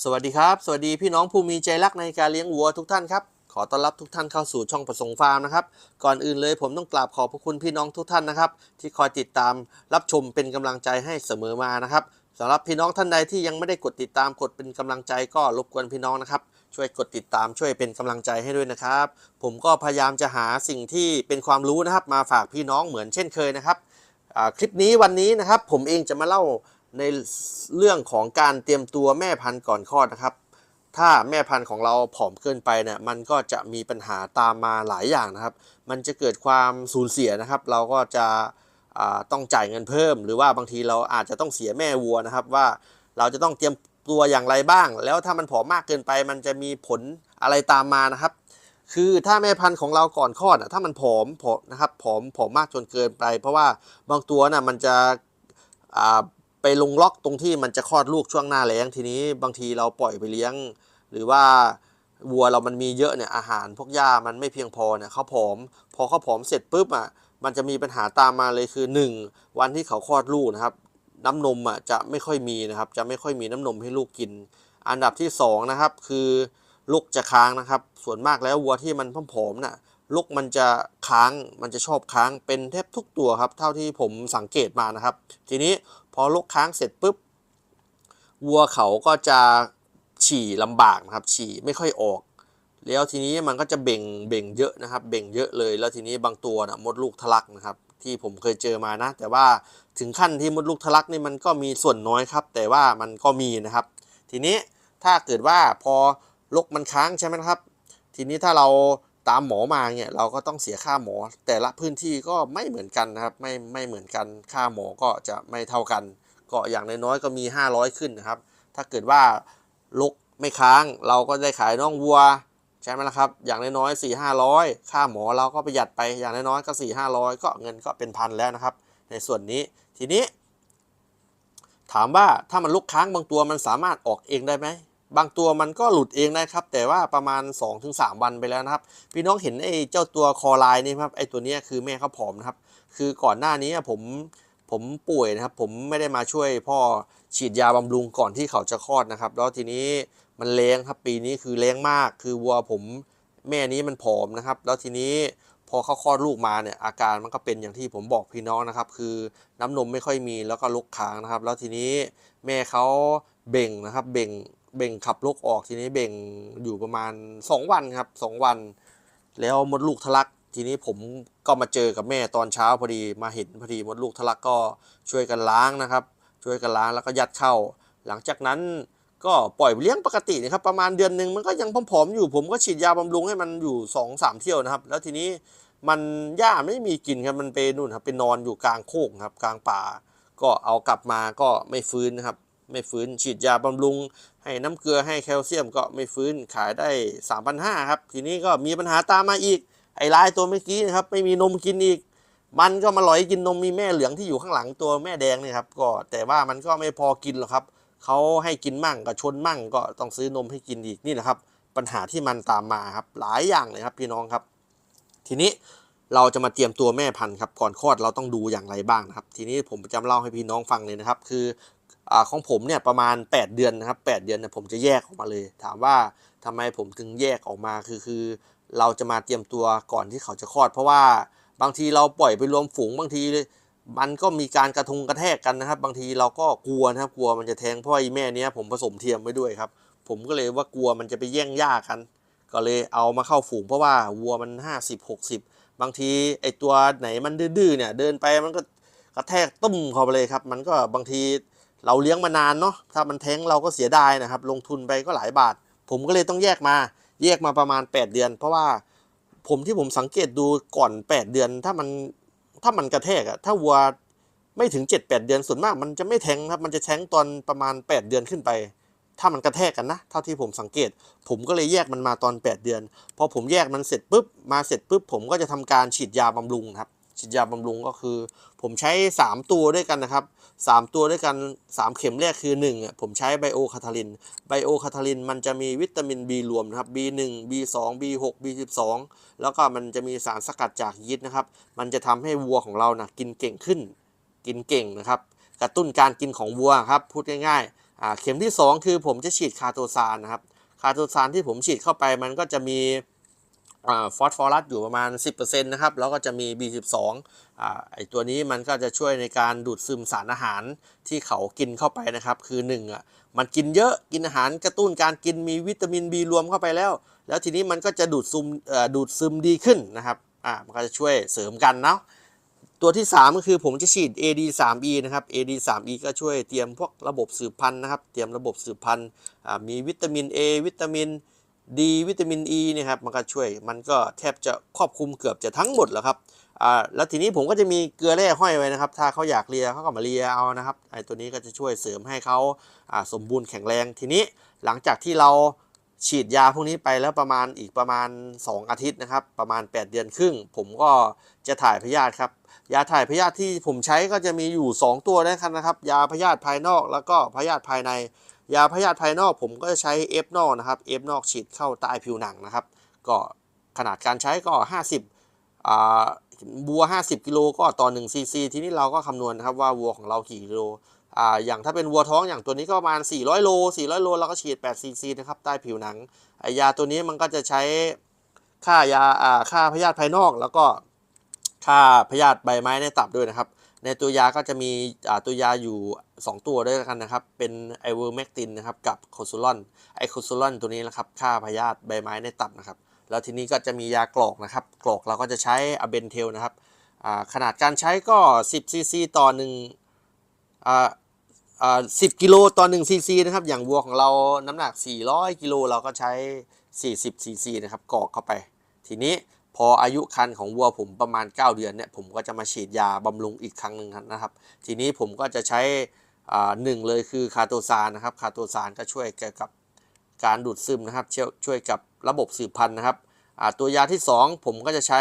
สวัสดีครับ สวัสดีพี่น้องผู้มีใจรักในการเลี้ยงวัวทุกท่านครับ ขอต้อนรับทุกท่านเข้าสู่ช่องประสงค์ฟาร์มนะครับ ก่อนอื่นเลยผมต้องกราบขอบพระคุณพี่น้องทุกท่านนะครับ ที่คอยติดตามรับชมเป็นกำลังใจให้เสมอมานะครับสำหรับพี่น้องท่านใดที่ยังไม่ได้กดติดตามกดเป็นกำลังใจก็รบกวนพี่น้องนะครับ ช่วยกดติดตามช่วยเป็นกำลังใจให้ด้วยนะครับ ผมก็พยายามจะหาสิ่งที่เป็นความรู้นะครับ มาฝากพี่น้องเหมือนเช่นเคยนะครับคลิปนี้วันนี้นะครับผมเองจะมาเล่า ในเรื่องของการเตรียมตัวแม่พันธุ์ก่อนคลอดนะครับ ถ้าแม่พันธุ์ของเราผอมเกินไปเนี่ยมันก็จะมีปัญหาตามมาหลายอย่างนะครับ มันจะเกิดความสูญเสียนะครับ เราก็จะต้องจ่ายเงินเพิ่ม หรือว่าบางทีเราอาจจะต้องเสียแม่วัวนะครับ ว่าเราจะต้องเตรียมตัวอย่างไรบ้าง แล้วถ้ามันผอมมากเกินไป มันจะมีผลอะไรตามมานะครับ คือถ้าแม่พันธุ์ของเราก่อนคลอดอะถ้ามันผอมผอนะครับผอมผอมมากจนเกินไป เพราะว่าบางตัวน่ะมันจะ ไปลงล็อกตรงที่มันจะคลอดลูกช่วงหน้าแล้งทีนี้บางทีเราปล่อยไปเลี้ยง หรือว่าวัวเรามันมีเยอะเนี่ยอาหารพวกหญ้ามันไม่เพียงพอเนี่ยเขาผอม พอเขาผอมเสร็จปุ๊บอะมันจะมีปัญหาตามมาเลยคือ 1 วันที่เขาคลอดลูกนะครับ น้ำนมอะจะไม่ค่อยมีนะครับ จะไม่ค่อยมีน้ำนมให้ลูกกิน อันดับที่สองนะครับคือลูกจะค้างนะครับ ส่วนมากแล้ววัวที่มันผอมๆน่ะลูกมันจะค้างมันจะชอบค้างเป็นแทบทุกตัวครับ เท่าที่ผมสังเกตมานะครับ ทีนี้ พอลูกค้างเสร็จปุ๊บวัวเขาก็จะฉี่ลำบากนะครับ ฉี่ไม่ค่อยออก แล้วทีนี้มันก็จะเบ่งเบ่งเยอะนะครับ เบ่งเยอะเลย แล้วทีนี้บางตัวนะมดลูกทะลักนะครับ ที่ผมเคยเจอมานะ แต่ว่าถึงขั้นที่มดลูกทะลักนี่มันก็มีส่วนน้อยครับ แต่ว่ามันก็มีนะครับ ทีนี้ถ้าเกิดว่าพอลกมันค้างใช่ไหมครับ ทีนี้ถ้าเรา ตามหมอมาเนี่ยเราก็ต้องเสียค่าหมอ แต่ละพื้นที่ก็ไม่เหมือนกันนะครับ ไม่ไม่เหมือนกันค่าหมอก็จะไม่เท่ากันก็อย่างน้อยๆก็มี 500 ขึ้นนะครับ ถ้าเกิดว่าลกไม่ค้างเราก็ได้ขายน้องวัวใช่ไหมล่ะครับ อย่างน้อยๆสี่ห้าร้อยค่าหมอเราก็ประหยัดไปอย่างน้อยๆก็สี่ห้าร้อยก็เงินก็เป็นพันแล้วนะครับ ในส่วนนี้ทีนี้ ถามว่าถ้ามันลุกค้างบางตัวมันสามารถออกเองได้ไหม บางตัวมันก็หลุดเองได้ครับ แต่ว่าประมาณ 2-3 วันไปแล้วนะครับ พี่น้องเห็นไอ้เจ้าตัวคอลายนี่ครับไอ้ตัวนี้คือแม่เขาผอมนะครับ คือก่อนหน้านี้ผมผมป่วยนะครับ ผมไม่ได้มาช่วยพ่อฉีดยาบำรุงก่อนที่เขาจะคลอดนะครับ แล้วทีนี้มันแรงครับ ปีนี้คือแรงมาก คือวัวผมแม่นี้มันผอมนะครับ แล้วทีนี้พอเขาคลอดลูกมาเนี่ยอาการมันก็เป็นอย่างที่ผมบอกพี่น้องนะครับ คือน้ำนมไม่ค่อยมีแล้วก็ลุกค้างนะครับ แล้วทีนี้แม่เขาเบ่งนะครับ เบ่ง เบ่งขับลูกออกทีนี้เบ่งอยู่ประมาณ 2 วันครับ 2 วัน แล้วมดลูกทะลัก ทีนี้ผมก็มาเจอกับแม่ตอนเช้าพอดีมาเห็นพอดีมดลูกทะลักก็ช่วยกันล้างนะครับ ช่วยกันล้างแล้วก็ยัดเข้า หลังจากนั้นก็ปล่อยเลี้ยงปกตินะครับประมาณเดือนหนึ่งมันก็ยังผอมๆอยู่ ผมก็ฉีดยาบำรุงให้มันอยู่2อสามเที่ยวนะครับ แล้วทีนี้มันหญ้าไม่มีกินครับมันไปนู่นครับไปนอนอยู่กลางโคกครับกลางป่า ก็เอากลับมาก็ไม่ฟื้นนะครับ ไม่ฟื้น ฉีดยาบำรุง ให้น้ำเกลือให้แคลเซียมก็ไม่ฟื้นขายได้ 3 5 0 0ครับ ทีนี้ก็มีปัญหาตามมาอีก ไอ้ลายตัวเมื่อกี้นะครับ ไม่มีนมกินอีก มันก็มาหลอยกินนมมีแม่เหลืองที่อยู่ข้างหลังตัวแม่แดงนี่ครับก็แต่ว่ามันก็ไม่พอกินหรอกครับเขาให้กินมั่งก็ชนมั่งก็ต้องซื้อนมให้กินอีกนี่นะครับ ปัญหาที่มันตามมาครับหลายอย่างเลยครับพี่น้องครับ ทีนี้เราจะมาเตรียมตัวแม่พันธุ์ครับก่อนคลอดเราต้องดูอย่างไรบ้างนะครับ ทีนี้ผมจะเล่าให้พี่น้องฟังเลยนะครับ คือ อของผมเนี่ยประมาณ 8 เดือนนะครับ 8 เดือนเนี่ยผมจะแยกออกมาเลย ถามว่าทำไมผมถึงแยกออกมาคือคือ เราจะมาเตรียมตัวก่อนที่เขาจะคลอด เพราะว่าบางทีเราปล่อยไปรวมฝูงบางทีมันก็มีการกระทุงกระแทกกันนะครับ บางทีเราก็กลัวนะครับกลัวมันจะแทงเพราะไอ้แม่เนี้ยผมผสมเทียมไว้ด้วยครับ ผมก็เลยว่ากลัวมันจะไปแย่งหญ้ากัน ก็เลยเอามาเข้าฝูงเพราะว่าวัวมัน 50 60 บางทีไอตัวไหนมันดื้อเนี่ยเดินไปมันก็กระแทกตุ้มเข้าไปเลยครับ มันก็บางที เราเลี้ยงมานานเนาะถ้ามันแท้งเราก็เสียดายนะครับ ลงทุนไปก็หลายบาท ผมก็เลยต้องแยกมา แยกมาประมาณ 8 เดือน เพราะว่าผมที่ผมสังเกตดูก่อน 8 เดือน ถ้ามันถ้ามันกระแทกอะถ้าวัวไม่ถึง 7-8 เดือนส่วนมาก มันจะไม่แทงครับ มันจะแทงตอนประมาณ 8 เดือนขึ้นไป ถ้ามันกระแทกกันนะ เท่าที่ผมสังเกต ผมก็เลยแยกมันมาตอน 8 เดือน พอผมแยกมันเสร็จปุ๊บ มาเสร็จปุ๊บ ผมก็จะทำการฉีดยาบำรุงครับ ฉีดยาบำรุงก็คือ ผมใช้ 3 ตัวด้วยกันนะครับ 3 ตัวด้วยกัน 3 เข็มแรกคือ1อะผมใช้ไบโอคาทาลินไบโอคาทาลินมันจะมีวิตามิน B รวมนะครับ B1 B2 B6 B12 แล้วก็มันจะมีสารสกัดจากยีสต์นะครับ มันจะทำให้วัวของเรานะกินเก่งขึ้น กินเก่งนะครับ กระตุ้นการกินของวัวครับพูดง่ายๆอ่าเข็มที่ 2 คือผมจะฉีดคาโตซานนะครับคาโตซานที่ผมฉีดเข้าไปมันก็จะมี ฟอสฟอรัสอยู่ประมาณ 10%นะครับ แล้วก็จะมี B12 อไอตัวนี้มันก็จะช่วยในการดูดซึมสารอาหารที่เขากินเข้าไปนะครับ คือ1อะมันกินเยอะกินอาหารกระตุ้นการกินมีวิตามิน B รวมเข้าไปแล้ว แล้วทีนี้มันก็จะดูดซึมดูดซึมดีขึ้นนะครับอ่ามันก็จะช่วยเสริมกันเนาะตัวที่ 3 ก็คือผมจะฉีด AD3E นะครับ AD3E ก็ช่วยเตรียมพวกระบบสืบพันธุ์นะครับ เตรียมระบบสืบพันธุ์มีวิตามิน A วิตามิน D วิตามิน E เนี่ยครับมันก็ช่วยมันก็แทบจะครอบคลุมเกือบจะทั้งหมดแล้วครับอ่าแล้วทีนี้ผมก็จะมีเกลือแร่ห้อยไว้นะครับ ถ้าเขาอยากเลียเขาก็มาเลียเอานะครับไอ้ตัวนี้ก็จะช่วยเสริมให้เขาอ่าสมบูรณ์แข็งแรงทีนี้หลังจากที่เราฉีดยาพวกนี้ไปแล้วประมาณอีกประมาณ 2 อาทิตย์นะครับ ประมาณ 8 เดือนครึ่ง ผมก็จะถ่ายพยาธิครับ ยาถ่ายพยาธิที่ผมใช้ก็จะมีอยู่ 2 ตัวด้วยกันนะครับ ยาพยาธิภายนอกแล้วก็พยาธิภายใน ยาพยาธิภายนอกผมก็จะใช้เอฟนอกนะครับเอฟนอกฉีดเข้าใต้ผิวหนังนะครับ ก็ขนาดการใช้ก็ 50อ่าวัว 50 กิโลก็ต่อ1ซีซีทีนี้เราก็คำนวณนะครับว่าวัวของเรากี่กิโลอ่าอย่างถ้าเป็นวัวท้องอย่างตัวนี้ก็ประมาณ 400 โล 400 โลเราก็ฉีด8ซีซีนะครับใต้ผิวหนังไอยาตัวนี้มันก็จะใช้ค่ายาอ่าค่าพยาธิภายนอก แล้วก็ค่าพยาธิใบไม้ในตับด้วยนะครับ ในตัวยาก็จะมีตัวยาอยู่ 2 ตัวด้วยกันนะครับ เป็นไอเวอร์แมกตินนะครับกับโคซูลอนไอโคซูลอนตัวนี้นะครับฆ่าพยาธิใบไม้ในตับนะครับ แล้วทีนี้ก็จะมียากรอกนะครับกรอกเราก็จะใช้อะเบนเทลนะครับขนาดการใช้ก็ 10ซีซีต่อ1อ่าอ่า10กิโลต่อ1ซีซีนะครับ อย่างวัวของเราน้ำหนัก 400 กิโลเราก็ใช้ 40ซีซีนะครับกรอกเข้าไป ทีนี้ พออายุคันของวัวผมประมาณ 9 เดือนเนี่ยผมก็จะมาฉีดยาบำรุงอีกครั้งหนึ่งนะครับ ทีนี้ผมก็จะใช้อ่าหนึ่งเลยคือคาโตซานนะครับคาโตซานก็ช่วยเกี่ยวกับการดูดซึมนะครับช่วยช่วยกับระบบสืบพันธุ์นะครับตัวยาที่ 2 ผมก็จะใช้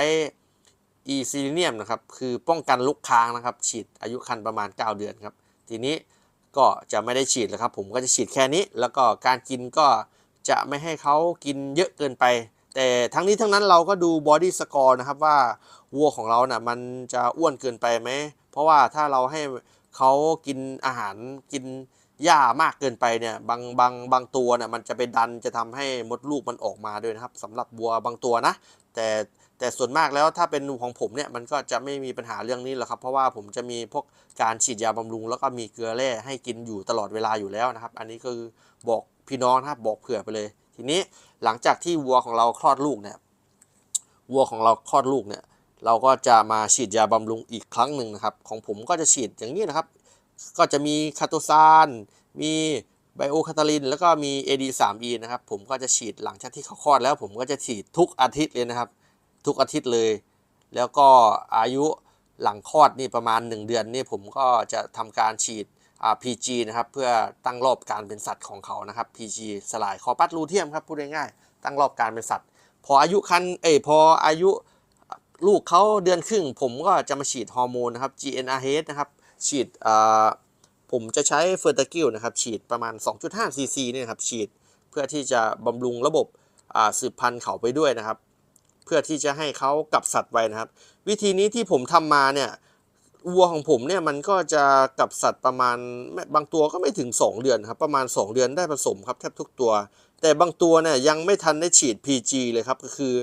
อีซิลิเนียมนะครับคือป้องกันลุกค้างนะครับ ฉีดอายุคันประมาณ 9 เดือนครับ ทีนี้ก็จะไม่ได้ฉีดแล้วครับ ผมก็จะฉีดแค่นี้ แล้วก็การกินก็จะไม่ให้เขากินเยอะเกินไป แต่ทั้งนี้ทั้งนั้นเราก็ดูบอดี้สกอร์นะครับว่าวัวของเรานะ่ะมันจะอ้วนเกินไปไหม เพราะว่าถ้าเราให้เขากินอาหารกินหญ้ามากเกินไปเนี่ยบางบางบางตัวเนี่ยมันจะไปดันจะทำให้มดลูกมันออกมาด้วยนะครับสำหรับวัวบางตัวนะ แต่แต่ส่วนมากแล้วถ้าเป็นของผมเนี่ยมันก็จะไม่มีปัญหาเรื่องนี้หรอกครับ เพราะว่าผมจะมีพวกการฉีดยาบำรุง แล้วก็มีเกลือแร่ให้กินอยู่ตลอดเวลาอยู่แล้วนะครับ อันนี้คือบอกพี่น้องนะครับบอกเผื่อไปเลย ทีนี้หลังจากที่วัวของเราคลอดลูกเนี่ยวัวของเราคลอดลูกเนี่ยเราก็จะมาฉีดยาบำรุงอีกครั้งหนึ่งนะครับ ของผมก็จะฉีดอย่างนี้นะครับ ก็จะมีคาโตซานมีไบโอคาตาลิน แล้วก็มี AD3E นะครับ ผมก็จะฉีดหลังจากที่เขาคลอดแล้ว ผมก็จะฉีดทุกอาทิตย์เลยนะครับ ทุกอาทิตย์เลย แล้วก็อายุหลังคลอดนี่ประมาณ 1 เดือนนี่ผมก็จะทำการฉีด PG นะครับเพื่อตั้งรอบการเป็นสัตว์ของเขานะครับ PG สลายคอปัสลูเทียมครับพูดง่ายๆตั้งรอบการเป็นสัตว์ พออายุคันเอ้ยพออายุลูกเขาเดือนครึ่ง ผมก็จะมาฉีดฮอร์โมนนะครับ GnRH นะครับฉีดผมจะใช้เฟอร์ตากิลนะครับฉีดประมาณ 2.5ซีซีเนี่ยครับฉีดเพื่อที่จะบำรุงระบบสืบพันธุ์เขาไปด้วยนะครับ เพื่อที่จะให้เขากลับสัตว์ไว้นะครับ วิธีนี้ที่ผมทำมาเนี่ย วัวของผมเนี่ยมันก็จะกับสัตว์ประมาณไม่บางตัวก็ไม่ถึง 2 เดือนครับประมาณ 2 เดือนได้ผสมครับแทบทุกตัว แต่บางตัวเนี่ยยังไม่ทันได้ฉีด PG เลยครับก็คือ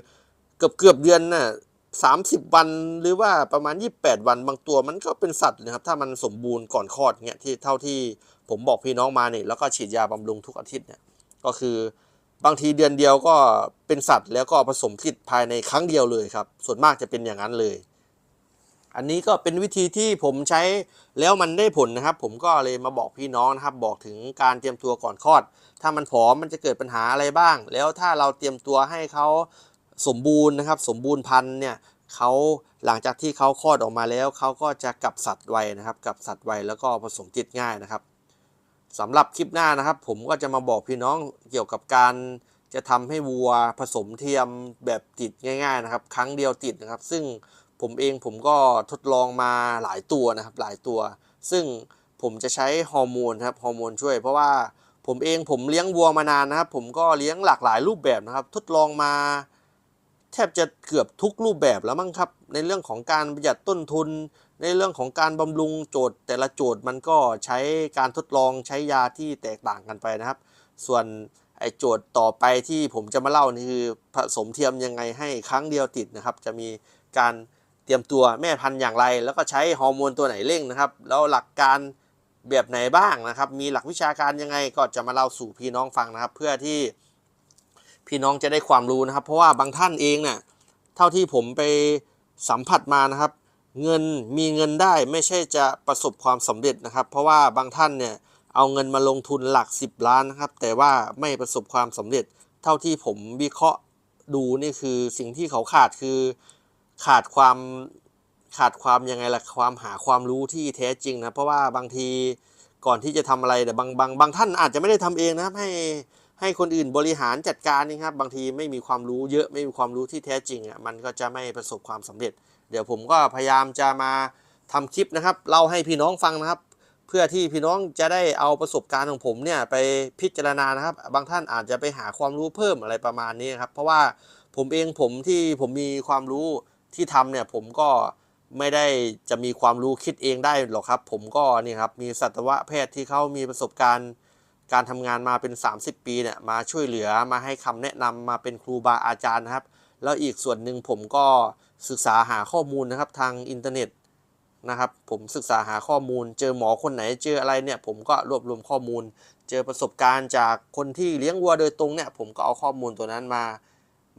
เกือบเกือบเดือนน่ะสามสิบวันหรือว่าประมาณ 28 วันบางตัวมันก็เป็นสัตว์นะครับถ้ามันสมบูรณ์ก่อนคลอดเนี่ยที่เท่าที่ผมบอกพี่น้องมาเนี่ยแล้วก็ฉีดยาบำรุงทุกอาทิตย์เนี่ยก็คือบางทีเดือนเดียวก็เป็นสัตว์แล้วก็ผสมพิษภายในครั้งเดียวเลยครับส่วนมากจะเป็นอย่างนั้นเลย อันนี้ก็เป็นวิธีที่ผมใช้แล้วมันได้ผลนะครับ ผมก็เลยมาบอกพี่น้องนะครับ บอกถึงการเตรียมตัวก่อนคลอด ถ้ามันผอมมันจะเกิดปัญหาอะไรบ้าง แล้วถ้าเราเตรียมตัวให้เขาสมบูรณ์นะครับ สมบูรณ์พันธุ์เนี่ยเขาหลังจากที่เขาคลอดออกมาแล้วเขาก็จะกลับสัตว์ไวนะครับกลับสัตว์ไวแล้วก็ผสมติดง่ายนะครับสำหรับคลิปหน้านะครับ ผมก็จะมาบอกพี่น้องเกี่ยวกับการจะทำให้วัวผสมเทียมแบบติดง่าย ๆ นะครับ ครั้งเดียวติดนะครับ ซึ่ง ผมเองผมก็ทดลองมาหลายตัวนะครับหลายตัว ซึ่งผมจะใช้ฮอร์โมนครับฮอร์โมนช่วย เพราะว่าผมเองผมเลี้ยงวัวมานานนะครับ ผมก็เลี้ยงหลากหลายรูปแบบนะครับ ทดลองมา แทบจะเกือบทุกรูปแบบแล้วมั้งครับ ในเรื่องของการประหยัดต้นทุน ในเรื่องของการบำรุงโจทย์ แต่ละโจทย์มันก็ใช้การทดลองใช้ยาที่แตกต่างกันไปนะครับ ส่วนไอโจทย์ต่อไปที่ผมจะมาเล่านี่คือผสมเทียมยังไงให้ครั้งเดียวติดนะครับ จะมีการ เตรียมตัวแม่พันธุ์อย่างไร แล้วก็ใช้ฮอร์โมนตัวไหนเร่งนะครับ แล้วหลักการแบบไหนบ้างนะครับ มีหลักวิชาการยังไงก็จะมาเล่าสู่พี่น้องฟังนะครับ เพื่อที่พี่น้องจะได้ความรู้นะครับ เพราะว่าบางท่านเองเนี่ยเท่าที่ผมไปสัมผัสมานะครับ เงินมีเงินได้ไม่ใช่จะประสบความสำเร็จนะครับ เพราะว่าบางท่านเนี่ยเอาเงินมาลงทุนหลัก 10 ล้านนะครับ แต่ว่าไม่ประสบความสำเร็จ เท่าที่ผมวิเคราะห์ดูนี่คือสิ่งที่เขาขาดคือ ขาดความขาดความยังไงล่ะความหาความรู้ที่แท้จริงนะเพราะว่าบางทีก่อนที่จะทำอะไรแต่บางบางบางท่านอาจจะไม่ได้ทำเองนะครับให้ให้คนอื่นบริหารจัดการนี่ครับบางทีไม่มีความรู้เยอะไม่มีความรู้ที่แท้จริงอะมันก็จะไม่ประสบความสำเร็จ เดี๋ยวผมก็พยายามจะมาทำคลิปนะครับเล่าให้พี่น้องฟังนะครับ เพื่อที่พี่น้องจะได้เอาประสบการณ์ของผมเนี่ยไปพิจารณานะครับ บางท่านอาจจะไปหาความรู้เพิ่มอะไรประมาณนี้ครับเพราะว่าผมเองผมที่ผมมีความรู้ ที่ทำเนี่ยผมก็ไม่ได้จะมีความรู้คิดเองได้หรอกครับ ผมก็นี่ครับมีสัตวแพทย์ที่เขามีประสบการณ์การทำงานมาเป็น 30 ปีเนี่ยมาช่วยเหลือมาให้คำแนะนำมาเป็นครูบาอาจารย์นะครับ แล้วอีกส่วนหนึ่งผมก็ศึกษาหาข้อมูลนะครับทางอินเทอร์เน็ตนะครับผมศึกษาหาข้อมูล เจอหมอคนไหนเจออะไรเนี่ยผมก็รวบรวมข้อมูล เจอประสบการณ์จากคนที่เลี้ยงวัวโดยตรงเนี่ยผมก็เอาข้อมูลตัวนั้นมา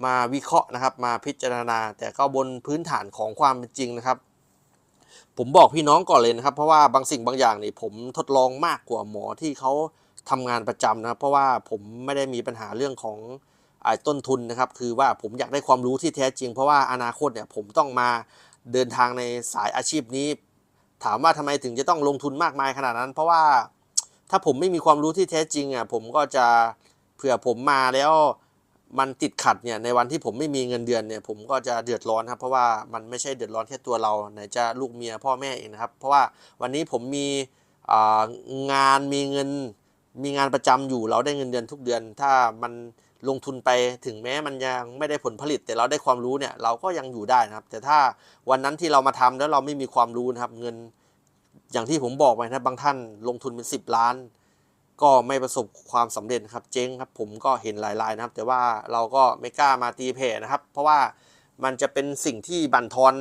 มาวิเคราะห์นะครับ มาพิจารณา แต่ก็บนพื้นฐานของความเป็นจริงนะครับ ผมบอกพี่น้องก่อนเลยนะครับ เพราะว่าบางสิ่งบางอย่างนี่ผมทดลองมากกว่าหมอที่เขาทำงานประจำนะครับ เพราะว่าผมไม่ได้มีปัญหาเรื่องของอต้นทุนนะครับ คือว่าผมอยากได้ความรู้ที่แท้จริง เพราะว่าอนาคตเนี่ยผมต้องมาเดินทางในสายอาชีพนี้ ถามว่าทำไมถึงจะต้องลงทุนมากมายขนาดนั้น เพราะว่าถ้าผมไม่มีความรู้ที่แท้จริงอะผมก็จะเผื่อผมมาแล้ว มันติดขัดเนี่ยในวันที่ผมไม่มีเงินเดือนเนี่ยผมก็จะเดือดร้อนครับเพราะว่ามันไม่ใช่เดือดร้อนแค่ตัวเราไหนจะลูกเมียพ่อแม่เองนะครับ เพราะว่าวันนี้ผมมีงานมีเงินมีงานประจำอยู่เราได้เงินเดือนทุกเดือน ถ้ามันลงทุนไปถึงแม้มันยังไม่ได้ผลผลิต แต่เราได้ความรู้เนี่ยเราก็ยังอยู่ได้นะครับ แต่ถ้าวันนั้นที่เรามาทำแล้วเราไม่มีความรู้นะครับเงินอย่างที่ผมบอกไปนะบางท่านลงทุนเป็น 10 ล้าน ก็ไม่ประสบความสำเร็จครับเจ๊งครับผมก็เห็นหลายรายนะครับ แต่ว่าเราก็ไม่กล้ามาตีแผ่นะครับ เพราะว่ามันจะเป็นสิ่งที่บั่นทอน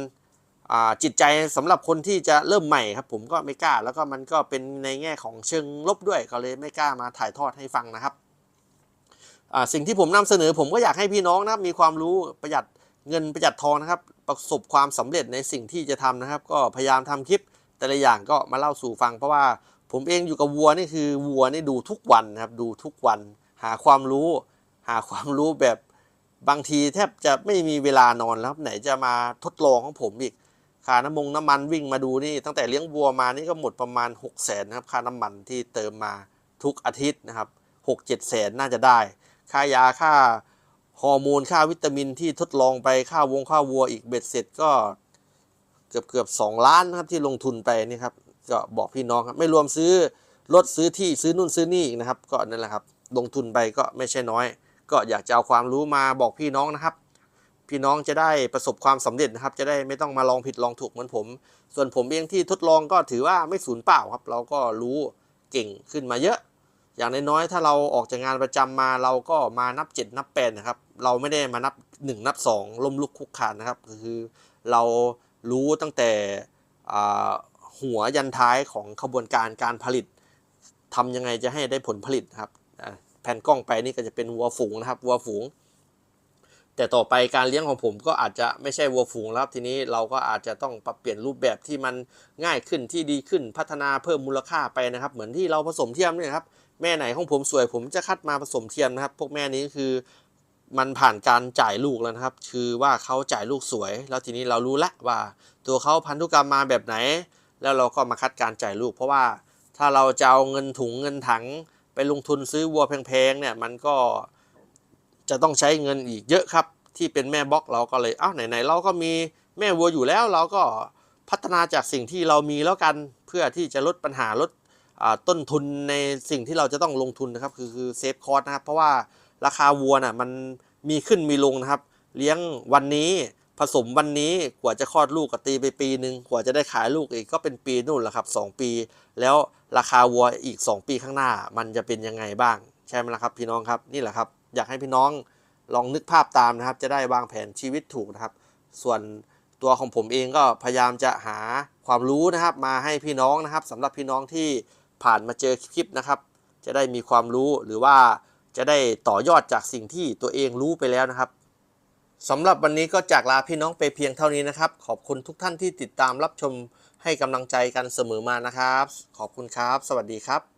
อจิตใจสำหรับคนที่จะเริ่มใหม่ครับ ผมก็ไม่กล้าแล้วก็มันก็เป็นในแง่ของเชิงลบด้วยก็เลยไม่กล้ามาถ่ายทอดให้ฟังนะครับสิ่งที่ผมนำเสนอผมก็อยากให้พี่น้องนะครับมีความรู้ประหยัดเงินประหยัดทองนะครับ ประสบความสำเร็จในสิ่งที่จะทำนะครับ ก็พยายามทำคลิปแต่ละอย่างก็มาเล่าสู่ฟัง เพราะว่า ผมเองอยู่กับวัวนี่คือวัวนี่ดูทุกวันนะครับดูทุกวันหาความรู้ หาความรู้แบบบางทีแทบจะไม่มีเวลานอนแล้วครับไหนจะมาทดลองของผมอีกค่าน้ำมงน้ำมันวิ่งมาดูนี่ตั้งแต่เลี้ยงวัวมานี่ก็หมดประมาณ6 0แสนนะครับค่าน้ำมันที่เติมมาทุกอาทิตย์นะครับหกเจ็ดแสนน่าจะได้ ค่ายาค่าฮอร์โมนค่าวิตามินที่ทดลองไปค่าวงค่าวัวอีกเบ็ดเสร็จก็เกือบเกือบสองล้านนะครับที่ลงทุนไปนี่ครับ ก็บอกพี่น้องครับไม่รวมซื้อรถซื้อที่ซื้อนู่นซื้อนี่อีกนะครับ ก็นั่นแหละครับ ลงทุนไปก็ไม่ใช่น้อย ก็อยากจะเอาความรู้มาบอกพี่น้องนะครับ พี่น้องจะได้ประสบความสำเร็จนะครับ จะได้ไม่ต้องมาลองผิดลองถูกเหมือนผม ส่วนผมเองที่ทดลองก็ถือว่าไม่สูญเปล่าครับ เราก็รู้เก่งขึ้นมาเยอะ อย่างน้อยๆถ้าเราออกจากงานประจำมาเราก็มานับ 7 นับ8นะครับ เราไม่ได้มานับ 1 นับ 2ล้มลุกคลุกคานนะครับ คือเรารู้ตั้งแต่ หัวยันท้ายของขบวนการการผลิตทำยังไงจะให้ได้ผลผลิตครับแผ่นกล้องไปนี่ก็จะเป็นวัวฝูงนะครับวัวฝูง แต่ต่อไปการเลี้ยงของผมก็อาจจะไม่ใช่วัวฝูงแล้วครับทีนี้เราก็อาจจะต้องปรับเปลี่ยนรูปแบบที่มันง่ายขึ้นที่ดีขึ้นพัฒนาเพิ่มมูลค่าไปนะครับ เหมือนที่เราผสมเทียมเนี่ยครับแม่ไหนของผมสวยผมจะคัดมาผสมเทียมนะครับ พวกแม่นี้คือมันผ่านการจ่ายลูกแล้วนะครับ คือว่าเขาจ่ายลูกสวย แล้วทีนี้เรารู้ละว่า ตัวเขาพันธุกรรมมาแบบไหน แล้วเราก็มาคัดการจ่ายลูก เพราะว่าถ้าเราจะเอาเงินถุงเงินถังไปลงทุนซื้อวัวแพงๆเนี่ยมันก็จะต้องใช้เงินอีกเยอะครับ ที่เป็นแม่บล็อกเราก็เลยเอ้าไหนๆเราก็มีแม่วัวอยู่แล้ว เราก็พัฒนาจากสิ่งที่เรามีแล้วกันเพื่อที่จะลดปัญหาลดต้นทุนในสิ่งที่เราจะต้องลงทุนนะครับ คือคือเซฟคอร์สนะครับ เพราะว่าราคาวัวน่ะมันมีขึ้นมีลงนะครับ เลี้ยงวันนี้ ผสมวันนี้กว่าจะคลอดลูกก็ตีไปปีหนึ่งกว่าจะได้ขายลูกอีกก็เป็นปีนู่นแหละครับสองปี แล้วราคาวัวอีก 2 ปีข้างหน้า มันจะเป็นยังไงบ้าง ใช่ไหมล่ะครับ พี่น้องครับนี่แหละครับ อยากให้พี่น้องลองนึกภาพตามนะครับ จะได้วางแผนชีวิตถูกนะครับ ส่วนตัวของผมเองก็พยายามจะหาความรู้นะครับ มาให้พี่น้องนะครับสำหรับพี่น้องที่ผ่านมาเจอคลิปนะครับ จะได้มีความรู้หรือว่าจะได้ต่อยอดจากสิ่งที่ตัวเองรู้ไปแล้วนะครับ สำหรับวันนี้ก็จากลาพี่น้องไปเพียงเท่านี้นะครับ ขอบคุณทุกท่านที่ติดตามรับชมให้กำลังใจกันเสมอมานะครับ ขอบคุณครับ สวัสดีครับ